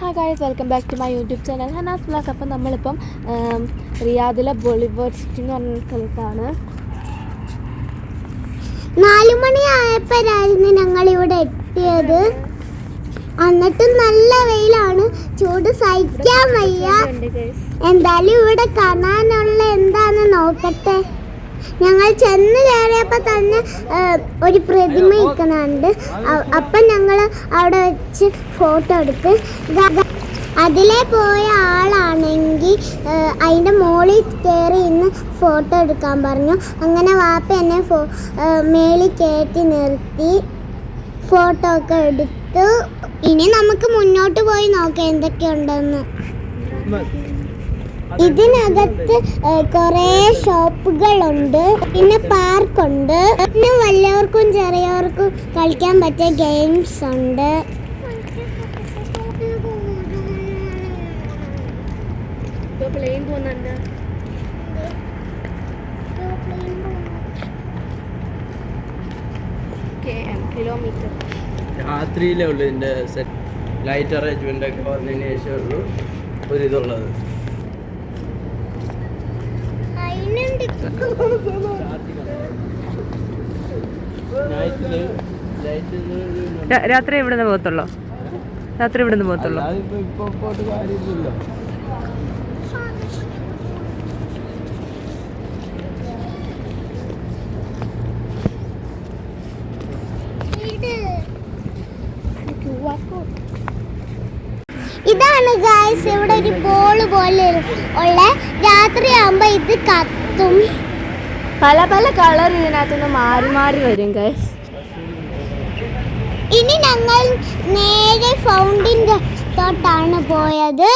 Hi guys welcome back to my YouTube channel Hanas blog അപ്പം നമ്മളിപ്പം റിയാദിലെ Bollywood city എന്ന് പറഞ്ഞ സ്ഥലത്താണ്. നാലു മണിയായപ്പോഴായിരുന്നു ഞങ്ങൾ ഇവിടെ എത്തിയത്. എന്നിട്ട് നല്ല വെയിലാണ്. ചൂട് സഹിക്കാൻ വയ്യ. എന്തായാലും ഇവിടെ കാണാനുള്ള എന്താന്ന് നോക്കട്ടെ. ഞങ്ങൾ ചെന്ന് കയറിയപ്പോൾ തന്നെ ഒരു പ്രതിമ ഇരിക്കുന്നുണ്ട് അപ്പം ഞങ്ങൾ അവിടെ വെച്ച് ഫോട്ടോ എടുത്ത് അതിലേ പോയ ആളാണെങ്കിൽ അതിന്റെ മുകളിൽ കയറി ഇന്ന് ഫോട്ടോ എടുക്കാൻ പറഞ്ഞു. അങ്ങനെ വാപ്പ എന്നെ ഫോ മേളിൽ കയറ്റി നിർത്തി ഫോട്ടോ ഒക്കെ എടുത്തു. ഇനി നമുക്ക് മുന്നോട്ട് പോയി നോക്കാം എന്തൊക്കെയുണ്ടെന്ന്. ഇതിനകത്ത് കുറേ ഷോപ്പുകളുണ്ട് പിന്നെ പാർക്കുണ്ട് പിന്നെ വലിയവർക്കും ചെറിയവർക്കും കളിക്കാൻ പറ്റിയ ഗെയിംസ് ഉണ്ട്. പ്ലെയിൻ പോകുന്നുണ്ട്. കിലോമീറ്റർ രാത്രിയിലേ ഉള്ളൂ ഇതിന്റെ സെറ്റ് ലൈറ്റ് അറേഞ്ച്മെന്റ് ഒക്കെ വന്നതിന് ശേഷമേ ഉള്ളൂ ഒരിതുള്ളത് നൈറ്റിൽ ലൈറ്റ് രാ- രാത്രി ഇവിടുന്ന് പോകത്തുള്ളോ? രാത്രി ഇവിടുന്ന് പോകത്തുള്ളൂ? ഇതാണ് ഗായ്സ് ഇവിടെ ഒരു ബോൾ പോലെ ഉള്ള രാത്രിയാകുമ്പോ ഇത് കത്തും. പല പല കളർ ഇതിനകത്തുനിന്ന് മാറി മാറി വരും ഗൈസ് ഇനി ഞങ്ങൾ നേരെ ഫൗണ്ടിന്റെ തൊട്ടാണ് പോയത്.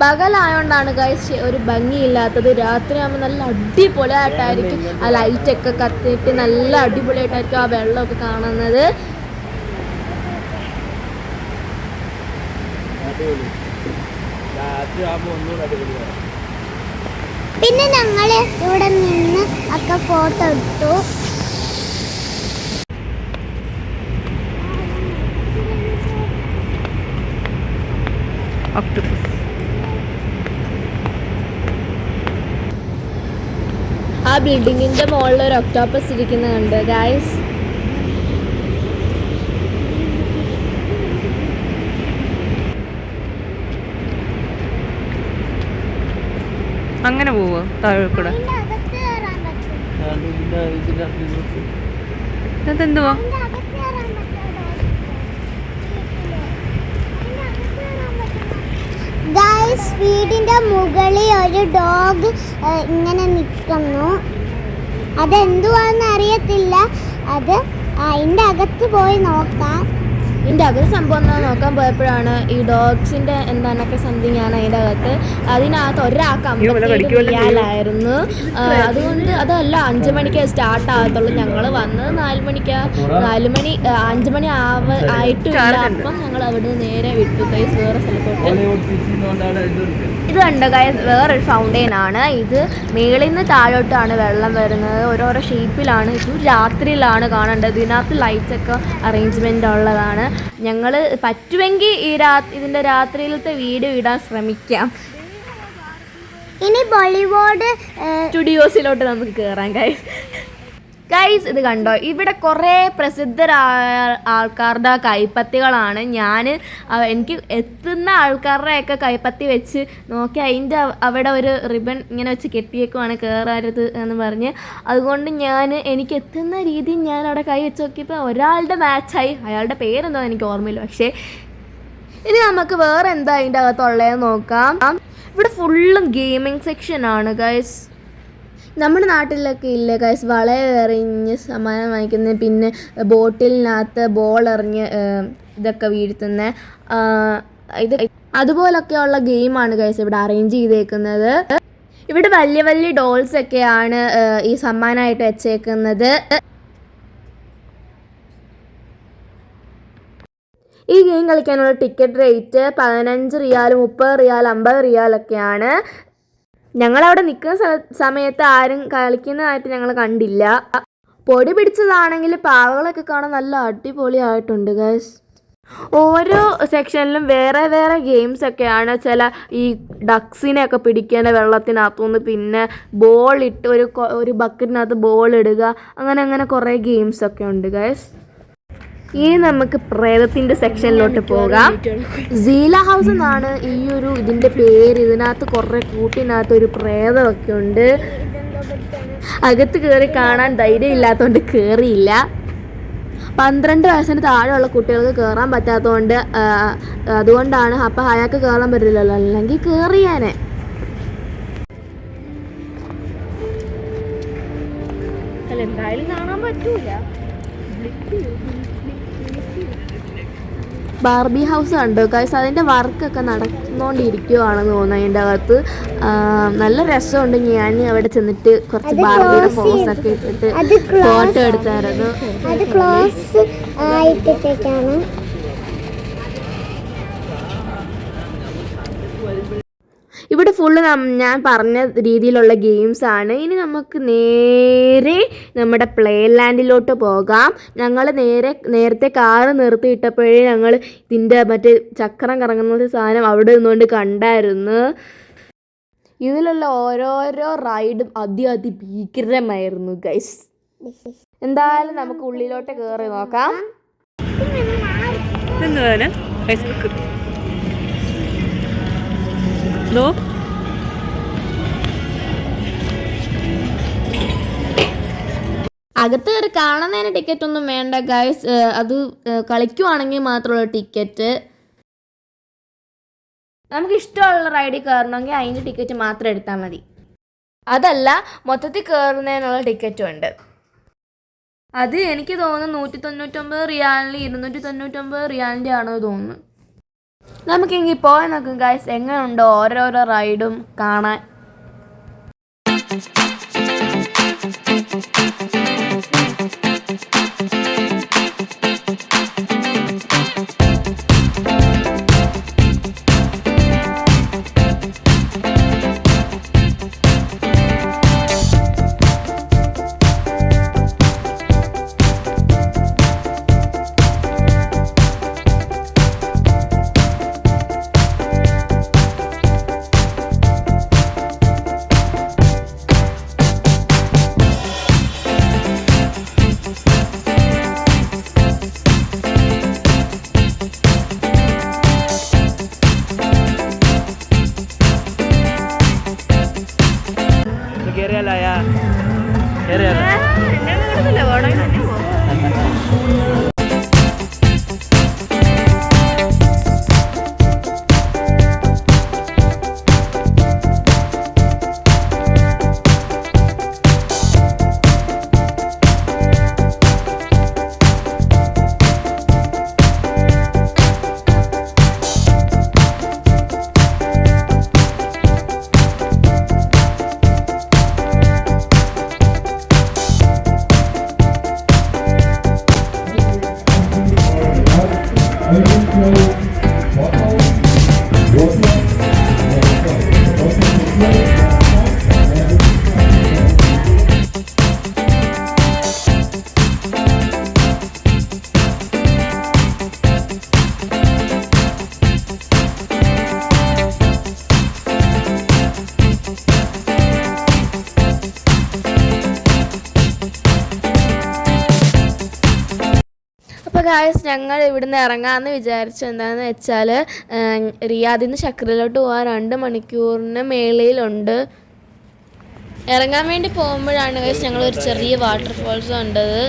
പകലായോണ്ടാണ് ഗൈസ് ഒരു ഭംഗിയില്ലാത്തത്. രാത്രിയാകുമ്പോൾ നല്ല അടിപൊളിയായിട്ടായിരിക്കും. ആ ലൈറ്റൊക്കെ കത്തിയിട്ട് നല്ല അടിപൊളിയായിട്ടായിരിക്കും ആ വെള്ളമൊക്കെ കാണുന്നത്. രാത്രി ആകുമ്പോൾ ഒന്നുകൂടെ അടിപൊളിയാണ് പിന്നെ ഞങ്ങൾ ഇവിടെ നിന്ന് ഒക്കെ ഫോട്ടോ എടുത്തു. ഒക്ടോപ്പസ് ആ ബിൽഡിങ്ങിന്റെ മുകളിൽ ഒരു ഒക്ടോപ്പസ് ഇരിക്കുന്നുണ്ട് ഗൈസ് അങ്ങനെ പോവോ താഴെ കൂടെ. അതെന്തുവാ? വീടിന്റെ മുകളിൽ ഒരു ഡോഗ് ഇങ്ങനെ നിൽക്കുന്നു അതെന്തുവാന്ന് അറിയത്തില്ല അത് അതിന്റെ അകത്ത് പോയി നോക്കാം. ഇതിന്റെ അകത്ത് സംഭവം എന്താ നോക്കാൻ പോയപ്പോഴാണ് ഈ ഡോഗ്സിന്റെ എന്താണൊക്കെ സംതിങ് ഞാൻ അതിന്റെ അകത്ത് അതിനകത്ത് ഒരാൾക്ക് അമ്പത്തിയാലായിരുന്നു അതുകൊണ്ട് അതല്ല അഞ്ച് മണിക്ക് സ്റ്റാർട്ട് ആകത്തുള്ളൂ ഞങ്ങൾ വന്നത് നാല് മണിക്ക്. നാല് മണി അഞ്ചു മണി ആവ ആയിട്ടില്ല. അപ്പം ഞങ്ങൾ അവിടെ നേരെ വിട്ടു. കൈസ് വേറെ സ്ഥലത്തോട്ട്. ഇത് കണ്ടോ ഗൈസ് വേറൊരു ഫൗണ്ടെയിൻ ആണ്. ഇത് മേളിൽ നിന്ന് താഴോട്ടാണ് വെള്ളം വരുന്നത്. ഓരോരോ ഷേപ്പിലാണ് ഇത് രാത്രിയിലാണ് കാണേണ്ടത്. ഇതിനകത്ത് ലൈറ്റ്സ് ഒക്കെ അറേഞ്ച്മെന്റ് ഉള്ളതാണ്. ഞങ്ങൾ പറ്റുമെങ്കിൽ ഈ രാ ഇതിന്റെ രാത്രിയിലത്തെ വീഡിയോ ഇടാൻ ശ്രമിക്കാം. ഇനി ബോളിവുഡ് സ്റ്റുഡിയോസിലോട്ട് നമുക്ക് കയറാം ഗൈസ് ഗൈസ് ഇത് കണ്ടോ? ഇവിടെ കുറേ പ്രസിദ്ധരായ ആൾക്കാരുടെ കൈപ്പത്തികളാണ് ഞാൻ എനിക്ക് എത്തുന്ന ആൾക്കാരുടെയൊക്കെ കൈപ്പത്തി വെച്ച് നോക്കി അതിന്റെ അവിടെ ഒരു റിബൺ ഇങ്ങനെ വെച്ച് കെട്ടിയേക്കുവാണ് കയറരുത് എന്ന് പറഞ്ഞ്. അതുകൊണ്ട് ഞാൻ എനിക്ക് എത്തുന്ന രീതിയിൽ ഞാൻ അവിടെ കൈ വെച്ച് നോക്കിയപ്പോൾ ഒരാളുടെ മാച്ചായി. അയാളുടെ പേരെന്തോ എനിക്ക് ഓർമ്മയില്ല. പക്ഷേ ഇനി നമുക്ക് വേറെ എന്താ അതിന്റെ അകത്തുള്ളതെന്ന് നോക്കാം. ഇവിടെ ഫുള്ളും ഗെയിമിംഗ് സെക്ഷനാണ് ഗൈസ് നമ്മുടെ നാട്ടിലൊക്കെ ഇല്ലേ ഗൈസ് വള എറിഞ്ഞ് സമ്മാനം വാങ്ങിക്കുന്നത് പിന്നെ ബോട്ടിലിനകത്ത് ബോൾ എറിഞ്ഞ് ഇതൊക്കെ വീഴ്ത്തുന്ന. ഇത് അതുപോലൊക്കെയുള്ള ഗെയിമാണ് ഗൈസ് ഇവിടെ അറേഞ്ച് ചെയ്തേക്കുന്നത്. ഇവിടെ വലിയ വലിയ ഡോൾസ് ഒക്കെയാണ് ഈ സമ്മാനമായിട്ട് വെച്ചേക്കുന്നത്. ഈ ഗെയിം കളിക്കാനുള്ള ടിക്കറ്റ് റേറ്റ് പതിനഞ്ച് റിയാൽ മുപ്പത് റിയാൽ അമ്പത് റിയാലൊക്കെയാണ്. ഞങ്ങളവിടെ നിൽക്കുന്ന സമയത്ത് ആരും കളിക്കുന്നതായിട്ട് ഞങ്ങൾ കണ്ടില്ല. പൊടി പിടിച്ചതാണെങ്കിൽ പാവകളൊക്കെ കാണാൻ നല്ല അടിപൊളിയായിട്ടുണ്ട് ഗൈസ് ഓരോ സെക്ഷനിലും വേറെ വേറെ ഗെയിംസ് ഒക്കെയാണ്. ചില ഈ ഡക്സിനെ ഒക്കെ പിടിക്കേണ്ട വെള്ളത്തിനകത്തുനിന്ന് പിന്നെ ബോൾ ഇട്ട് ഒരു ഒരു ബക്കറ്റിനകത്ത് ബോൾ ഇടുക. അങ്ങനെ അങ്ങനെ കുറേ ഗെയിംസ് ഒക്കെ ഉണ്ട് ഗൈസ് ഇനി നമുക്ക് പ്രേതത്തിന്റെ സെക്ഷനിലോട്ട് പോകാം. സീല ഹൗസ് എന്നാണ് ഈ ഒരു ഇതിന്റെ പേര്. ഇതിനകത്ത് കുറെ കൂട്ടിനകത്ത് ഒരു പ്രേതമൊക്കെ ഉണ്ട്. അകത്ത് കയറി കാണാൻ ധൈര്യം ഇല്ലാത്തതുകൊണ്ട് കയറിയില്ല പന്ത്രണ്ട് വയസ്സിന് താഴെയുള്ള കുട്ടികൾക്ക് കയറാൻ പറ്റാത്തതുകൊണ്ട് അതുകൊണ്ടാണ് അപ്പം അയാൾക്ക് കയറാൻ പറ്റില്ലല്ലോ അല്ലെങ്കിൽ കയറിയാനെ എന്തായാലും കാണാൻ പറ്റൂല. ബാർബി ഹൗസ് കണ്ടോ. ഗൈസ് അതിന്റെ വർക്കൊക്കെ നടന്നുകൊണ്ടിരിക്കുകയാണെന്ന് തോന്നുന്നു അതിന്റെ അകത്ത്. നല്ല രസമുണ്ട്. ഞാൻ അവിടെ ചെന്നിട്ട് കുറച്ച് ബാർബിയുടെ ഒക്കെ ഇട്ടിട്ട് ഫോട്ടോ എടുത്തായിരുന്നു. ഇവിടെ ഫുള്ള് ഞാൻ പറഞ്ഞ രീതിയിലുള്ള ഗെയിംസ് ആണ്. ഇനി നമുക്ക് നേരെ നമ്മുടെ പ്ലേ ലാൻഡിലോട്ട് പോകാം. ഞങ്ങൾ നേരെ നേരത്തെ കാറ് നിർത്തിയിട്ടപ്പോഴേ ഞങ്ങൾ ഇതിന്റെ മറ്റേ ചക്രം കറങ്ങുന്ന സാധനം അവിടെ നിന്നുകൊണ്ട് കണ്ടായിരുന്നു. ഇതിലുള്ള ഓരോരോ റൈഡും അതി അതിഭീകരമായിരുന്നു ഗൈസ് എന്തായാലും നമുക്ക് ഉള്ളിലോട്ട് കയറി നോക്കാം. ഇതെന്തുവാന് ഐസ്ക്രീം ദോ അകത്ത് കയറി കാണുന്നതിന് ടിക്കറ്റ് ഒന്നും വേണ്ട ഗൈസ് അത് കളിക്കുവാണെങ്കിൽ മാത്രമുള്ള ടിക്കറ്റ് നമുക്ക് ഇഷ്ടമുള്ള റൈഡിൽ കയറണമെങ്കിൽ അതിന്റെ ടിക്കറ്റ് മാത്രം എടുത്താൽ മതി. അതല്ല മൊത്തത്തിൽ കയറുന്നതിനുള്ള ടിക്കറ്റും ഉണ്ട്. അത് എനിക്ക് തോന്നുന്നു നൂറ്റി തൊണ്ണൂറ്റൊമ്പത് റിയാലിന് ഇരുന്നൂറ്റി തൊണ്ണൂറ്റൊമ്പത് റിയാലിന്റെ ആണോ തോന്നുന്നു. നമുക്കെങ്കിൽ പോയി നോക്കും ഗൈസ് എങ്ങനെയുണ്ടോ ഓരോരോ റൈഡും കാണാൻ? ഗായസ് ഞങ്ങൾ ഇവിടുന്ന് ഇറങ്ങാമെന്ന് വിചാരിച്ചു. എന്താണെന്ന് വെച്ചാൽ റിയാദിൽ നിന്ന് ശക്രയിലോട്ട് പോകാൻ രണ്ട് മണിക്കൂറിന് മേളയിലുണ്ട് ഇറങ്ങാൻ വേണ്ടി പോകുമ്പോഴാണ് ഗൈസ് ഞങ്ങൾ ഒരു ചെറിയ വാട്ടർഫോൾസ് കണ്ടത്.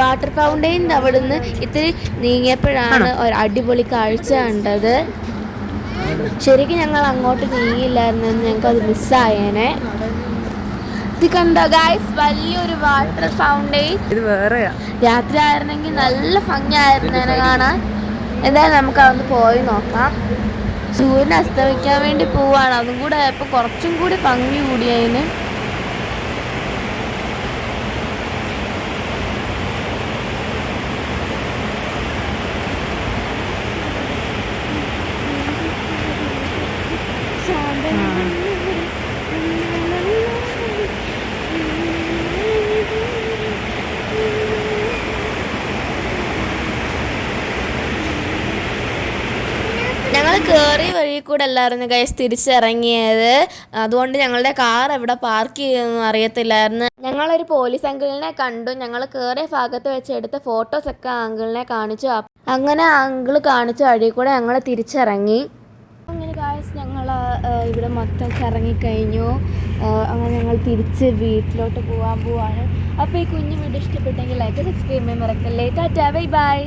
വാട്ടർ ഫൗണ്ടെയിന്റെ അവിടുന്ന് ഇത്തിരി നീങ്ങിയപ്പോഴാണ് ഒരു അടിപൊളി കാഴ്ച കണ്ടത്. ശരിക്കും ഞങ്ങൾ അങ്ങോട്ട് നീങ്ങിയില്ലായിരുന്നു ഞങ്ങൾക്ക് അത് മിസ്സായേനെ ഇത് കണ്ടോ ഗായ്സ് വലിയൊരു വാട്ടർ ഫൗണ്ടെയിൻ ഇത് വേറെയാ. രാത്രി ആയിരുന്നെങ്കിൽ നല്ല ഭംഗിയായിരുന്നേനെ കാണാൻ. എന്തായാലും നമുക്ക് അതൊന്ന് പോയി നോക്കാം. സൂര്യൻ അസ്തമിക്കാൻ വേണ്ടി പോവാണ്. അതും കൂടെ ആയപ്പോൾ കുറച്ചും കൂടി ഭംഗി കൂടിയതിന് കയറിയ വഴി കൂടെ അല്ലായിരുന്നു ഗൈസ് തിരിച്ചിറങ്ങിയത്. അതുകൊണ്ട് ഞങ്ങളുടെ കാർ എവിടെ പാർക്ക് ചെയ്യുമെന്ന് അറിയത്തില്ലായിരുന്നു. ഞങ്ങളൊരു പോലീസ് അങ്കിളിനെ കണ്ടു. ഞങ്ങൾ കയറിയ ഭാഗത്ത് വെച്ച് എടുത്ത ഫോട്ടോസ് ഒക്കെ അങ്കിളിനെ കാണിച്ചു. അങ്ങനെ അങ്കിൾ കാണിച്ച വഴി കൂടെ ഞങ്ങൾ തിരിച്ചിറങ്ങി. ഗായസ് ഞങ്ങൾ ഇവിടെ മൊത്തം കറങ്ങിക്കഴിഞ്ഞു. അങ്ങനെ ഞങ്ങൾ തിരിച്ച് വീട്ടിലോട്ട് പോകാൻ പോവാണ്. അപ്പോൾ ഈ കുഞ്ഞു വീഡിയോ ഇഷ്ടപ്പെട്ടെങ്കിൽ ലൈക്ക് സബ്സ്ക്രൈബ് ചെയ്യാൻ മറക്കല്ലേ. Tata bye bye